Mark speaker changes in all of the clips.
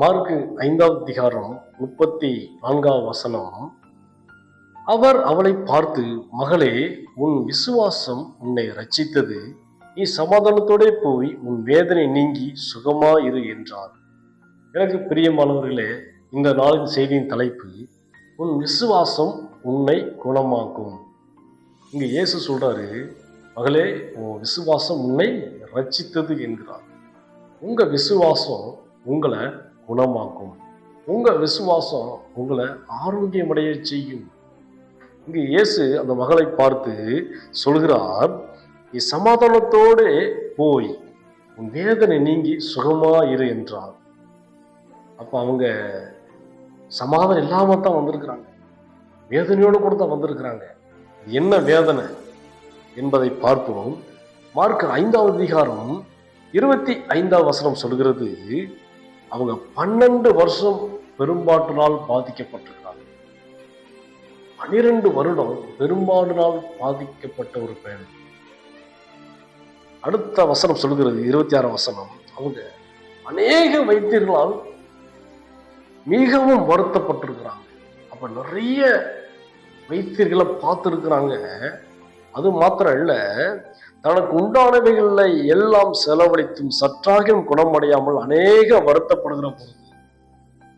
Speaker 1: Mark ஐந்தாவது அதிகாரம் முப்பத்தி நான்காவது வசனம். அவர் அவளை பார்த்து மகளே உன் விசுவாசம் உன்னை ரச்சித்தது நீ சமாதானத்தோடே போய் உன் வேதனை நீங்கி சுகமா இரு என்றார். எனக்கு பிரியமானவர்களே இந்த நாளின் செய்தியின் தலைப்பு உன் விசுவாசம் உன்னை குணமாக்கும். இங்கே இயேசு சொல்றாரு மகளே உன் விசுவாசம் உன்னை ரச்சித்தது என்கிறார். உங்க விசுவாசம் உங்களை குணமாக்கும். உங்கள் விசுவாசம் உங்களை ஆரோக்கியமடைய செய்யும். இங்கு இயேசு அந்த மகளை பார்த்து சொல்கிறார் நீ சமாதானத்தோடு போய் உன் வேதனை நீங்கி சுகமா இரு என்றார். அப்போ அவங்க சமாதானம் இல்லாமல் தான் வந்திருக்கிறாங்க. வேதனையோடு கூட தான் வந்திருக்கிறாங்க. என்ன வேதனை என்பதை பார்ப்போம். மார்க் ஐந்தாவது அதிகாரம் இருபத்தி ஐந்தாவது வசனம் சொல்கிறது அவங்க பன்னெண்டு வருஷம் பெரும்பாட்டினால் பாதிக்கப்பட்டிருக்காங்க. பனிரெண்டு வருடம் பெரும்பாடுனால் பாதிக்கப்பட்ட ஒரு பெண் அடுத்த வசனம் சொல்கிறது இருபத்தி ஆறாம் வசனம். அவங்க அநேக வைத்தியர்களால் மிகவும் வருத்தப்பட்டிருக்கிறாங்க. அப்ப நிறைய வைத்தியர்களை பார்த்துருக்குறாங்க. அது மாத்திரம் அல்ல தனக்கு உண்டானவைகளை எல்லாம் செலவழித்தும் சற்றாகியும் குணமடையாமல் அநேக வருத்தப்படுகிற பொழுது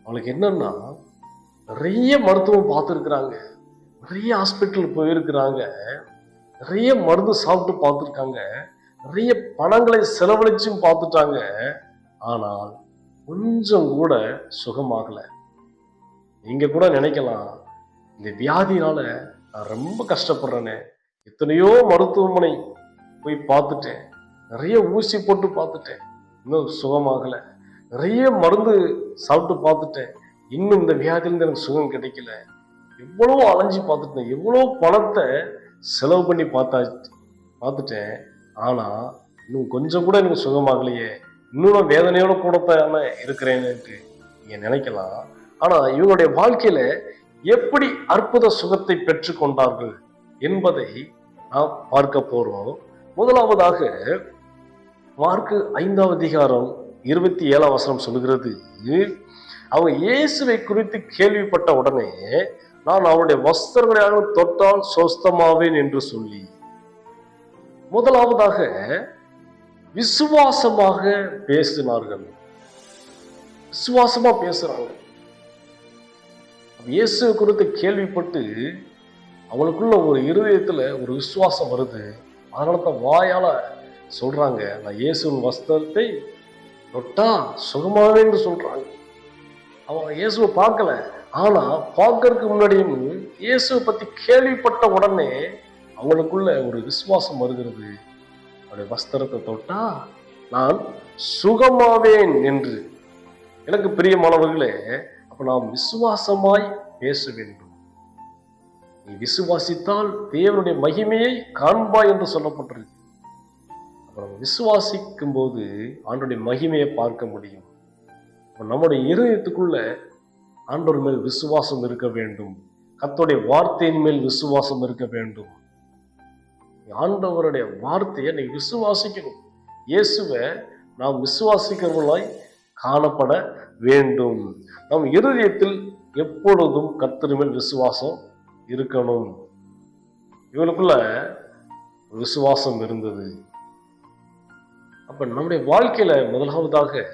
Speaker 1: அவளுக்கு என்னன்னா நிறைய மருத்துவம் பார்த்துருக்குறாங்க. நிறைய ஹாஸ்பிட்டல் போயிருக்கிறாங்க. நிறைய மருந்து சாப்பிட்டு பார்த்துருக்காங்க. நிறைய பணங்களை செலவழிச்சும் பார்த்துட்டாங்க. ஆனால் கொஞ்சம் கூட சுகமாகலை. நீங்கள் கூட நினைக்கலாம் இந்த வியாதினால நான் ரொம்ப கஷ்டப்படுறேனே. எத்தனையோ மருத்துவமனை போய் பார்த்துட்டேன். நிறைய ஊசி போட்டு பார்த்துட்டேன். இன்னும் சுகமாகல. நிறைய மருந்து சாப்பிட்டு பார்த்துட்டேன். இன்னும் இந்த வியாதியிலிருந்து எனக்கு சுகம் கிடைக்கல. எவ்வளவோ அலைஞ்சு பார்த்துட்டேன். எவ்வளோ பணத்தை செலவு பண்ணி பார்த்தா பார்த்துட்டேன். ஆனால் இன்னும் கொஞ்சம் கூட எனக்கு சுகமாகலையே. இன்னும் நான் வேதனையோட கூடத்தான இருக்கிறேன்னுட்டு நீங்கள் நினைக்கலாம். ஆனால் இவங்களுடைய வாழ்க்கையில் எப்படி அற்புத சுகத்தை பெற்றுக்கொண்டார்கள் என்பதை நாம் பார்க்க போகிறோம் முதலாவதாக மார்க்கு ஐந்தாவது அதிகாரம் இருபத்தி ஏழாம் வசனம் சொல்கிறது அவங்க இயேசுவை குறித்து கேள்விப்பட்ட உடனே நான் அவருடைய வஸ்திரங்களையாக தொட்டால் சொஸ்தமாவேன் என்று சொல்லி. முதலாவதாக விசுவாசமாக பேசினார்கள். விசுவாசமா பேசுறாங்க. இயேசு குறித்து கேள்விப்பட்டு அவளுக்குள்ள ஒரு இருதயத்தில் ஒரு விசுவாசம் வருது. அதனால தான் வாயால் சொல்கிறாங்க நான் இயேசுவின் வஸ்திரத்தை தொட்டா சுகமாவேன்னு சொல்கிறாங்க அவன் இயேசுவை பார்க்கல. ஆனால் பார்க்கறதுக்கு முன்னாடியும் இயேசுவை பற்றி கேள்விப்பட்ட உடனே அவங்களுக்குள்ள ஒரு விசுவாசம் வருகிறது. அவருடைய வஸ்திரத்தை தொட்டா நான் சுகமாவேன் என்று. எனக்கு பிரியமானவர்களே அப்போ நாம் விசுவாசமாய் பேச வேண்டும். நீ விசுவாசித்தால் தேவனுடைய மகிமையை காண்பாய் என்று சொல்லப்பட்டிருக்கு. அப்புறம் விசுவாசிக்கும் போது ஆண்டுடைய மகிமையை பார்க்க முடியும். இப்போ நம்முடைய இருதயத்துக்குள்ள ஆண்டவர் மேல் விசுவாசம் இருக்க வேண்டும். கத்தோடைய வார்த்தையின் மேல் விசுவாசம் இருக்க வேண்டும். ஆண்டவருடைய வார்த்தையை நீ விசுவாசிக்கணும். இயேசுவை நாம் விசுவாசிக்கிறவர்களாய் காணப்பட வேண்டும். நம் இருதயத்தில் எப்பொழுதும் கத்தர் மேல் விசுவாசம் இருக்கணும். இவளுக்குள்ள விசுவாசம் இருந்தது. அப்ப நம்முடைய வாழ்க்கையில முதலாவதாக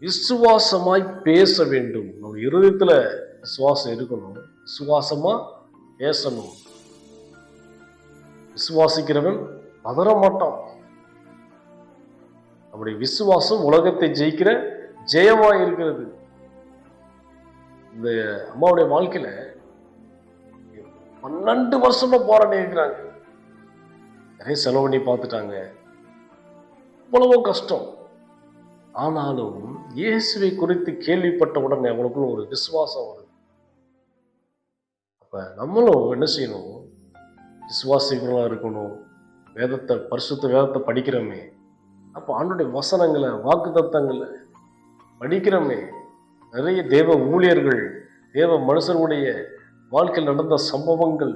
Speaker 1: விசுவாசமாய் பேச வேண்டும். நம்ம இருதயத்துல விசுவாசம் இருக்கணும். விசுவாசமா பேசணும். விசுவாசிக்கிறவன் பதற மாட்டான். நம்முடைய விசுவாசம் உலகத்தை ஜெயிக்கிற ஜெயமா இருக்கிறது. இந்த அம்மாவுடைய வாழ்க்கையில பன்னெண்டு வருஷமா போராடி இருக்கிறாங்க. நிறைய செலவு பண்ணி பார்த்துட்டாங்க. இவ்வளவோ கஷ்டம். ஆனாலும் இயேசுவை குறித்து கேள்விப்பட்ட உடனே அவனுக்குள்ள ஒரு விசுவாசம் வருது. அப்ப நம்மளும் என்ன செய்யணும்? விசுவாசிகளா இருக்கணும். வேதத்தை பரிசுத்த வேதத்தை படிக்கிறோமே. அப்போ ஆண்டுடைய வசனங்களை வாக்கு தத்தங்களை படிக்கிறோமே. நிறைய தேவ ஊழியர்கள் தேவ மனுஷனுடைய வாழ்க்கையில் நடந்த சம்பவங்கள்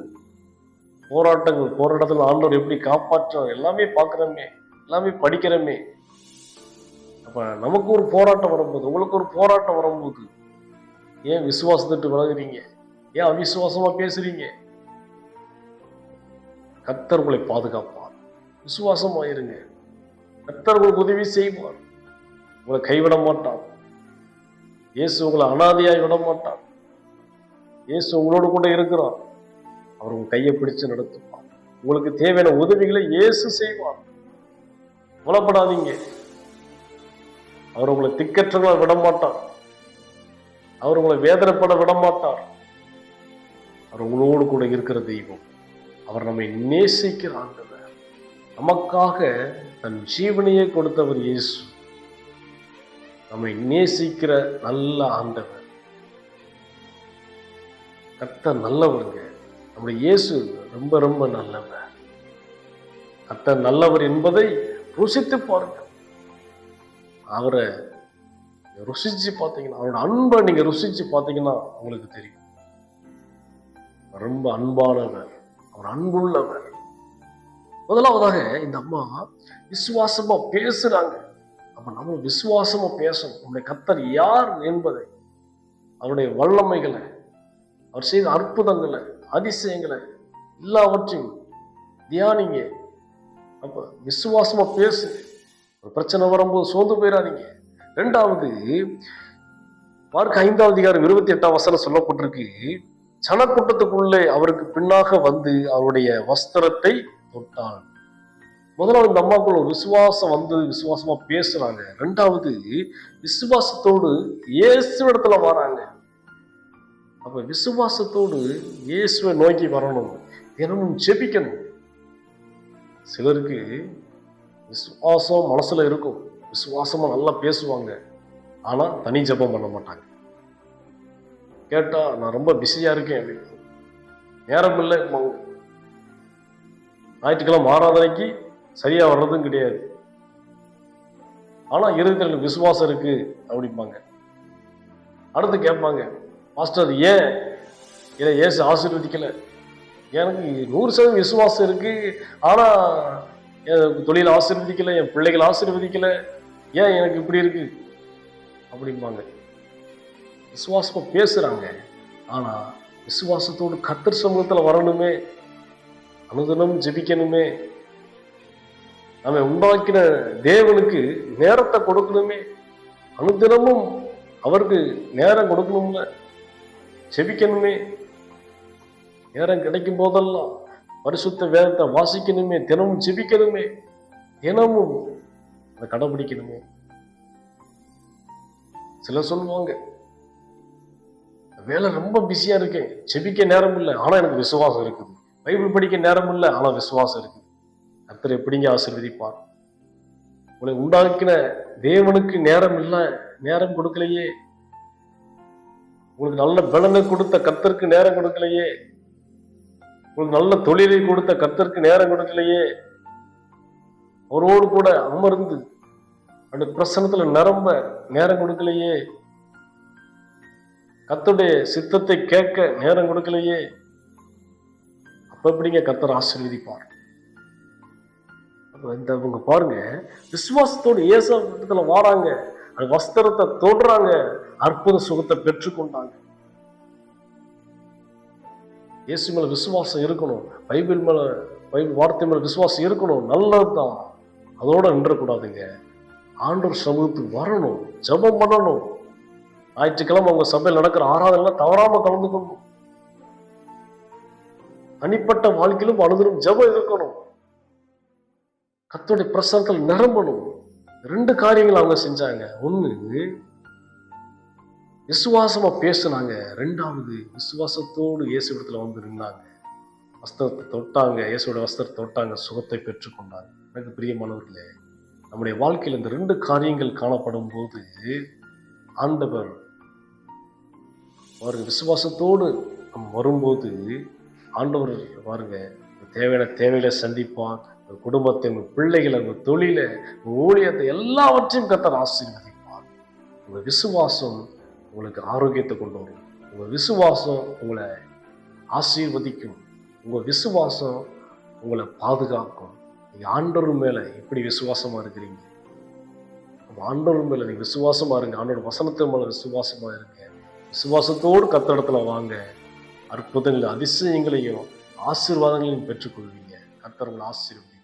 Speaker 1: போராட்டங்கள் போராட்டத்தில் ஆண்டவர் எப்படி காப்பாற்றோம் எல்லாமே பார்க்குறோமே எல்லாமே படிக்கிறோமே. அப்ப நமக்கு ஒரு போராட்டம் வரும்போது உங்களுக்கு ஒரு போராட்டம் வரும்போது ஏன் விசுவாசத்துட்டு விலகுறீங்க? ஏன் அவிசுவாசமாக பேசுறீங்க? கத்தர் உங்களை பாதுகாப்பார். விசுவாசமா கத்தர் உங்களுக்கு உதவி செய்வார். உங்களை கைவிட மாட்டான் இயேசு உங்களை அனாதையாய் விட மாட்டான் இயேசு உங்களோடு கூட இருக்கிறார். அவர் உங்க கையை பிடிச்சு நடத்துவார். உங்களுக்கு தேவையான உதவிகளை இயேசு செய்வார். புலப்படாதீங்க. அவர் உங்களை திக்கற்றங்களை விடமாட்டார். அவர் உங்களை வேதனைப்பட விடமாட்டார். அவர் உங்களோடு கூட இருக்கிற தெய்வம். அவர் நம்மை நேசிக்கிற ஆண்டவர். நமக்காக தன் ஜீவனையே கொடுத்தவர் இயேசு. நம்மை நேசிக்கிற நல்ல ஆண்டவர். கர்த்தர் நல்லவருங்க. நம்முடைய இயேசு ரொம்ப ரொம்ப நல்லவர். கத்த நல்லவர் என்பதை ருசித்து பாருங்க. அவரை ருசிச்சு பார்த்தீங்கன்னா அவரோட அன்பை நீங்க ருசிச்சு பார்த்தீங்கன்னா உங்களுக்கு தெரியும். ரொம்ப அன்பானவர். அவர் அன்புள்ளவர். முதலாவதாக இந்த அம்மா விசுவாசமா பேசுறாங்க. அப்ப நம்ம விசுவாசமா பேசணும். நம்முடைய கத்தர் யார் என்பதை அவருடைய வல்லமைகளை அவர் செய்த அற்புதங்களை அதிசயங்களை எல்லாவற்றையும் தியானிங்க. அப்ப விசுவாசமா பேசு. ஒரு பிரச்சனை வரும்போது சோர்ந்து போயிடாதீங்க ரெண்டாவது பார்க்க ஐந்தாவது அதிகாரம் இருபத்தி எட்டாம் வசனம் சொல்லப்பட்டிருக்கு. சனக்கூட்டத்துக்குள்ளே அவருக்கு பின்னாக வந்து அவருடைய வஸ்திரத்தை தொட்டாள் முதலாவது இந்த அம்மாக்குள்ள விசுவாசம் வந்து விசுவாசமா பேசுறாங்க. ரெண்டாவது விசுவாசத்தோடு இயேசு இடத்துல வராங்க. அப்போ விசுவாசத்தோடு இயேசுவை நோக்கி வரணும். தினமும் ஜெபிக்கணும். சிலருக்கு விசுவாசம் மனசுல இருக்கும். விசுவாசமா நல்லா பேசுவாங்க. ஆனா தனி ஜெபம் பண்ண மாட்டாங்க. கேட்டா நான் ரொம்ப பிஸியா இருக்கேன். அப்படின்னு நேரம் இல்லை. ஞாயிற்றுக்கிழமை ஆராதனைக்கு சரியா வர்றதும் கிடையாது. ஆனா இருதயத்தில் விசுவாசம் இருக்கு அப்படிம்பாங்க. அடுத்து கேட்பாங்க மாஸ்டர் ஏன் இதை ஏசு ஆசீர்வதிக்கலை. எனக்கு நூறு சதவீதம் விசுவாசம் இருக்கு. ஆனால் என் தொழில் ஆசீர்வதிக்கலை என் பிள்ளைகள் ஆசீர்வதிக்கலை. ஏன் எனக்கு இப்படி இருக்கு? அப்படிம்பாங்க. விசுவாசமாக பேசுகிறாங்க ஆனால் விசுவாசத்தோடு கத்தர் சமூகத்தில் வரணுமே. அனுதினம் ஜெபிக்கணுமே. நம்ம உண்டாக்கின தேவனுக்கு நேரத்தை கொடுக்கணுமே. அனுதினமும் அவருக்கு நேரம் கொடுக்கணும்ல. செபிக்கணுமே. நேரம் கிடைக்கும் போதெல்லாம் பரிசுத்த வேதத்தை வாசிக்கணுமே தினமும் செபிக்கணுமே தினமும் அதை கடைபிடிக்கணுமே. சிலர் சொல்லுவாங்க வேலை ரொம்ப பிஸியா இருக்கேன் செபிக்க நேரம் இல்லை ஆனா எனக்கு விசுவாசம் இருக்குது. பைபிள் படிக்க நேரம் இல்லை ஆனா விசுவாசம் இருக்குது. கர்த்தர் எப்படிங்க ஆசீர்வதிப்பார்? உங்களை உண்டாக்கின தேவனுக்கு நேரம் இல்லை நேரம் கொடுக்கலையே. உங்களுக்கு நல்ல விலங்கு கொடுத்த கத்திற்கு நேரம் கொடுக்கலையே. உங்களுக்கு நல்ல தொழிலை கொடுத்த கத்திற்கு நேரம் கொடுக்கலையே. அவரோடு கூட அமர்ந்து அந்த பிரசனத்துல நிரம்ப நேரம் கொடுக்கலையே. கத்துடைய சித்தத்தை கேட்க நேரம் கொடுக்கலையே. அப்ப எப்படிங்க கத்தர் ஆசீர்வதிப்பார்? இந்த இவங்க பாருங்க விசுவாசத்தோடு இயேசுல வாராங்க. அந்த வஸ்திரத்தை தொடுறாங்க. அற்புத சுகத்தை பெற்றுக்கொண்டாங்க. இயேசு மேல விசுவாசம் இருக்கணும். பைபிள் மேல பைபிள் வார்த்தை மேல விசுவாசம் இருக்கணும். நல்லதுதான் அதோட நின்றக்கூடாதுங்க. ஆண்டவர் சமூகத்துக்கு வரணும். ஜெபம் பண்ணணும். ஞாயிற்றுக்கிழமை அவங்க சபையில் நடக்கிற ஆராதனை தவறாம கலந்துக்கணும். தனிப்பட்ட வாழ்க்கையிலும் அனுதினம் ஜெபம் இருக்கணும். கத்துடைய பிரசனத்தில் நிரம்பணும். ரெண்டு காரியங்கள் அவங்க செஞ்சாங்க. ஒண்ணு விசுவாசமாக பேசுனாங்க. ரெண்டாவது விசுவாசத்தோடு இயேசு இடத்துல வந்து நின்னாங்க. வஸ்திரத்தை தொட்டாங்க. இயேசுவோட வஸ்திரத்தை தொட்டாங்க. சுகத்தை பெற்றுக்கொண்டாங்க. எனக்கு பிரியமானவர்களே நம்முடைய வாழ்க்கையில் இந்த ரெண்டு காரியங்கள் காணப்படும் போது ஆண்டவர் பாருங்க விசுவாசத்தோடு நம்ம வரும்போது ஆண்டவர் பாருங்க தேவையான தேவையில சந்திப்பான் குடும்பத்தை உங்கள் பிள்ளைகளை உங்கள் தொழிலை உங்கள் ஊழியத்தை எல்லாவற்றையும் கத்தர் ஆசீர்வதிப்பார். உங்கள் விசுவாசம் உங்களுக்கு ஆரோக்கியத்தை கொண்டு வரும். உங்க விசுவாசம் உங்களை ஆசீர்வதிக்கும். உங்க விசுவாசம் உங்களை பாதுகாக்கும். நீங்கள் ஆண்டவர் மேல எப்படி விசுவாசமா இருக்கிறீங்க. அப்ப ஆண்டவர் மேல நீங்க விசுவாசமா இருங்க. ஆண்டோட வசனத்தின் மேல விசுவாசமா இருங்க. விசுவாசத்தோடு கத்தடத்துல வாங்க. அற்புதங்கள் அதிசயங்களையும் ஆசீர்வாதங்களையும் பெற்றுக்கொள்வீங்க. கத்தர் உங்களை ஆசீர்வதி